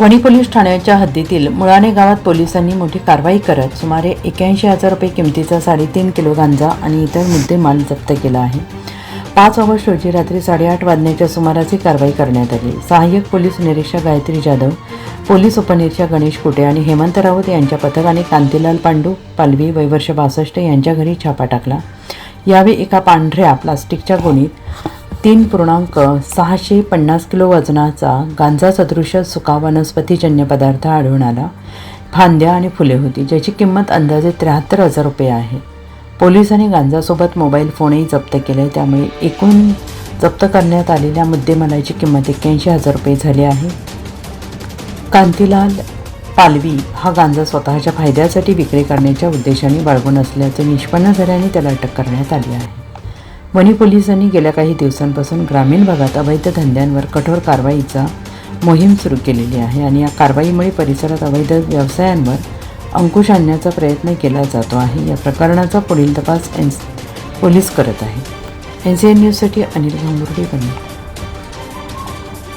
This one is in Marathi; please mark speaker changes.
Speaker 1: वणी पोलीस ठाण्याच्या हद्दीतील मुळाणे गावात पोलिसांनी मोठी कारवाई करत सुमारे एक्याऐंशी हजार रुपये किमतीचा साडेतीन किलो गांजा आणि इतर मुद्देमाल जप्त केला आहे. पाच ऑगस्ट रोजी रात्री साडेआठ वाजण्याच्या सुमारास ही कारवाई करण्यात आली. सहाय्यक पोलीस निरीक्षक गायत्री जाधव पोलीस उपनिरीक्षक गणेश कुटे आणि हेमंत राऊत यांच्या पथकाने कांतीलाल पांडू पालवी वैवर्ष बासष्ट यांच्या घरी छापा टाकला. यावेळी एका पांढऱ्या प्लास्टिकच्या गोणीत तीन पूर्णांक सहाशे पन्नास किलो वजनाचा गांजा सदृश सुका वनस्पतीजन्य पदार्थ आढळून आला. फांद्या आणि फुले होती ज्याची किंमत अंदाजे त्र्याहत्तर हजार रुपये आहे. पोलिसांनी गांजासोबत मोबाईल फोनही जप्त केले त्यामुळे एकूण जप्त करण्यात आलेल्या मुद्देमालाची किंमत एक्क्याऐंशी हजार रुपये झाली आहे. कांतीलाल पालवी हा गांजा स्वतःच्या फायद्यासाठी विक्री करण्याच्या उद्देशाने बाळगून असल्याचे निष्पन्न झाल्याने त्याला अटक करण्यात आली आहे. वणी पोलिसांनी गेल्या काही दिवसांपासून ग्रामीण भागात अवैध धंद्यांवर कठोर कारवाईचा मोहीम सुरू केलेली आहे आणि या कारवाईमुळे परिसरात अवैध व्यवसायांवर अंकुश आणण्याचा प्रयत्न केला जातो आहे. या प्रकरणाचा पुढील तपास एन पोलीस करत आहे. एन सी एन न्यूजसाठी अनिल गांगुर्डे बने